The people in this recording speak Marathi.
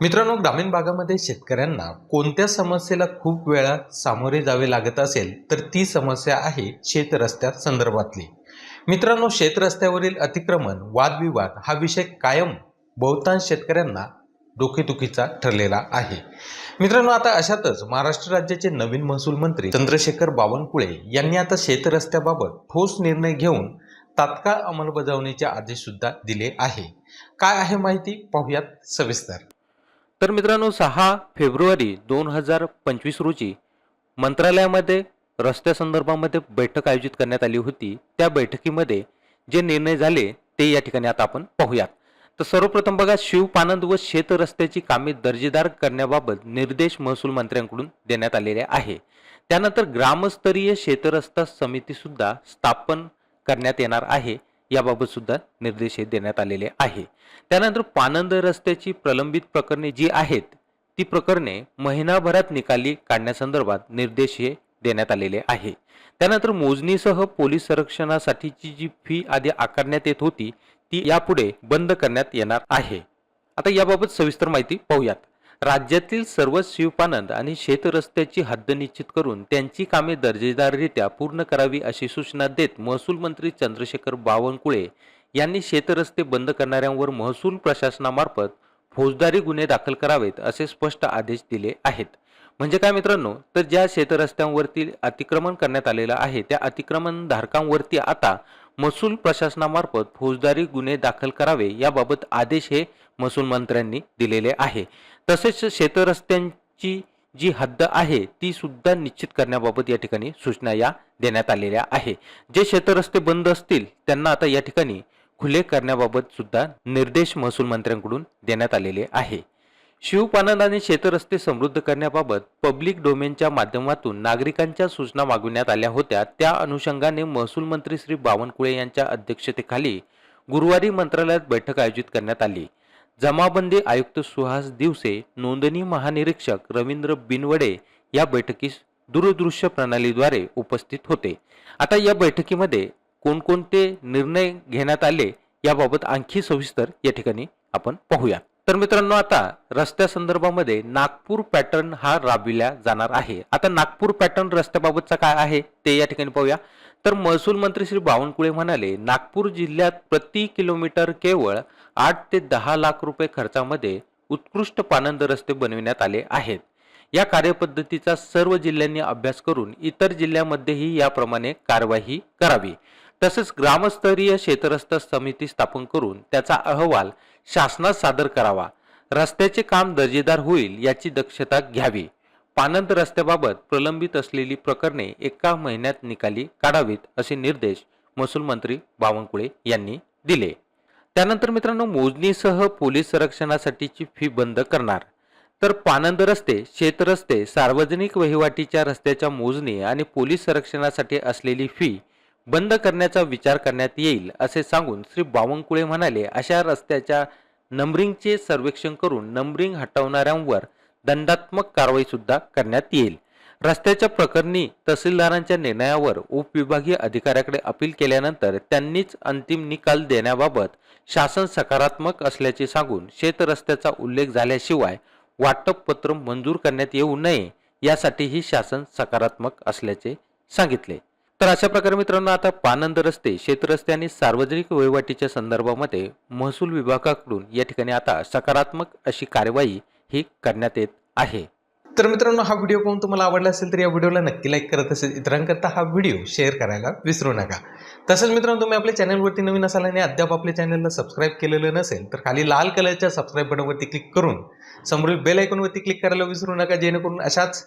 मित्रांनो ग्रामीण भागामध्ये शेतकऱ्यांना कोणत्या समस्येला खूप वेळा सामोरे जावे लागत असेल तर ती समस्या आहे शेत रस्त्या संदर्भातली. मित्रांनो शेत रस्त्यावरील अतिक्रमण वादविवाद हा विषय कायम बहुतांश शेतकऱ्यांना डोकेदुखीचा ठरलेला आहे. मित्रांनो आता अशातच महाराष्ट्र राज्याचे नवीन महसूल मंत्री चंद्रशेखर बावनकुळे यांनी आता शेतरस्त्याबाबत ठोस निर्णय घेऊन तात्काळ अंमलबजावणीचे आदेशसुद्धा दिले आहे. काय आहे माहिती पाहूयात सविस्तर. तर मित्रांनो सहा फेब्रुवारी दोन हजार पंचवीस रोजी मंत्रालयामध्ये रस्त्यासंदर्भामध्ये बैठक आयोजित करण्यात आली होती. त्या बैठकीमध्ये जे निर्णय झाले ते या ठिकाणी आता आपण पाहूयात. तर सर्वप्रथम बघा शिवपानंद व शेत रस्त्याची कामे दर्जेदार करण्याबाबत निर्देश महसूल मंत्र्यांकडून देण्यात आलेले आहे. त्यानंतर ग्रामस्तरीय शेतरस्ता समितीसुद्धा स्थापन करण्यात येणार आहे. याबाबत सुद्धा निर्देश हे देण्यात आलेले आहे. त्यानंतर पानंद रस्त्याची प्रलंबित प्रकरणे जी आहेत ती प्रकरणे महिनाभरात निकाली काढण्यासंदर्भात निर्देश हे देण्यात आलेले आहे. त्यानंतर मोजणीसह पोलीस संरक्षणासाठीची जी फी आधी आकारण्यात येत होती ती यापुढे बंद करण्यात येणार आहे. आता याबाबत सविस्तर माहिती पाहूयात. राज्यातील सर्व शिवपानंद आणि शेतरस्त्याची हद्द निश्चित करून त्यांची कामे दर्जेदाररित्या पूर्ण करावी अशी सूचना देत महसूल मंत्री चंद्रशेखर बावनकुळे यांनी शेतरस्ते बंद करणाऱ्यांवर महसूल प्रशासनामार्फत फौजदारी गुन्हे दाखल करावेत असे स्पष्ट आदेश दिले आहेत. म्हणजे काय मित्रांनो तर ज्या शेतरस्त्यांवरती अतिक्रमण करण्यात आलेलं आहे त्या अतिक्रमण धारकांवरती आता महसूल प्रशासनामार्फत फौजदारी गुन्हे दाखल करावे याबाबत आदेश हे महसूल मंत्र्यांनी दिलेले आहे. तसेच शेतरस्त्यांची जी हद्द आहे ती सुद्धा निश्चित करण्याबाबत या ठिकाणी सूचना या देण्यात आलेल्या आहे. जे शेतरस्ते बंद असतील त्यांना आता या ठिकाणी खुले करण्याबाबत सुद्धा निर्देश महसूल मंत्र्यांकडून देण्यात आलेले आहे. शिवपालन आणि शेतरस्ते समृद्ध करण्याबाबत पब्लिक डोमेनच्या माध्यमातून नागरिकांच्या सूचना मागविण्यात आल्या होत्या. त्या अनुषंगाने महसूल मंत्री श्री बावनकुळे यांच्या अध्यक्षतेखाली गुरुवारी मंत्रालयात बैठक आयोजित करण्यात आली. जमाबंदी आयुक्त सुहास दिवसे नोंदणी महानिरीक्षक रवींद्र बिनवडे या बैठकीस दूरदृश्य प्रणालीद्वारे उपस्थित होते. आता या बैठकीमध्ये कोणकोणते निर्णय घेण्यात आले याबाबत आणखी सविस्तर या ठिकाणी आपण पाहूया. तर मित्रांनो आता रस्त्या संदर्भामध्ये नागपूर पॅटर्न हा राबविला जाणार आहे. आता नागपूर पॅटर्न रस्त्याबाबतचा काय आहे ते या ठिकाणी पाहूया. तर महसूल मंत्री श्री बावनकुळे म्हणाले नागपूर जिल्ह्यात प्रति किलोमीटर केवळ आठ ते दहा लाख रुपये खर्चामध्ये उत्कृष्ट पानंद रस्ते बनविण्यात आले आहेत. या कार्यपद्धतीचा सर्व जिल्ह्यांनी अभ्यास करून इतर जिल्ह्यामध्येही याप्रमाणे कारवाई करावी. तसेच ग्रामस्तरीय क्षेत्रस्थ समिती स्थापन करून त्याचा अहवाल शासनात सादर करावा. रस्त्याचे काम दर्जेदार होईल याची दक्षता घ्यावी. पानंद रस्त्याबाबत प्रलंबित असलेली प्रकरणे एका महिन्यात निकाली काढावीत असे निर्देश महसूल मंत्री बावनकुळे यांनी दिले. त्यानंतर मित्रांनो मोजणीसह पोलीस संरक्षणासाठीची फी बंद करणार. तर पानंद रस्ते शेतरस्ते सार्वजनिक वहिवाटीच्या रस्त्याच्या मोजणी आणि पोलीस संरक्षणासाठी असलेली फी बंद करण्याचा विचार करण्यात येईल असे सांगून श्री बावनकुळे म्हणाले. अशा रस्त्याच्या नंबरिंगचे सर्वेक्षण करून नंबरिंग हटवणाऱ्यांवर दंडात्मक कारवाई सुद्धा करण्यात येईल. रस्त्याच्या प्रकरणी तहसीलदारांच्या निर्णयावर उपविभागीय अधिकाऱ्याकडे अपील केल्यानंतर त्यांनीच अंतिम निकाल देण्याबाबत शासन सकारात्मक असल्याचे सांगून शेत रस्त्याचा उल्लेख झाल्याशिवाय वाटप पत्र मंजूर करण्यात येऊ नये यासाठीही शासन सकारात्मक असल्याचे सांगितले. तर अशा प्रकारे मित्रांनो आता पानंद रस्ते शेतरस्ते आणि सार्वजनिक वहिवाटीच्या संदर्भामध्ये महसूल विभागाकडून या ठिकाणी आता सकारात्मक अशी कार्यवाही ही करण्यात येत आहे. तर मित्रांनो हा व्हिडिओ पाहून तुम्हाला आवडला असेल तर या व्हिडिओला नक्की लाईक करत असेल इतरांकरता हा व्हिडिओ शेअर करायला विसरू नका. तसंच मित्रांनो तुम्ही आपल्या चॅनलवरती नवीन असाल आणि अद्याप आपल्या चॅनलला सबस्क्राईब केलेलं नसेल तर खाली लाल कलरच्या सबस्क्राईब बटनवरती क्लिक करून समोरील बेल आयकॉनवरती क्लिक करायला विसरू नका जेणेकरून अशाच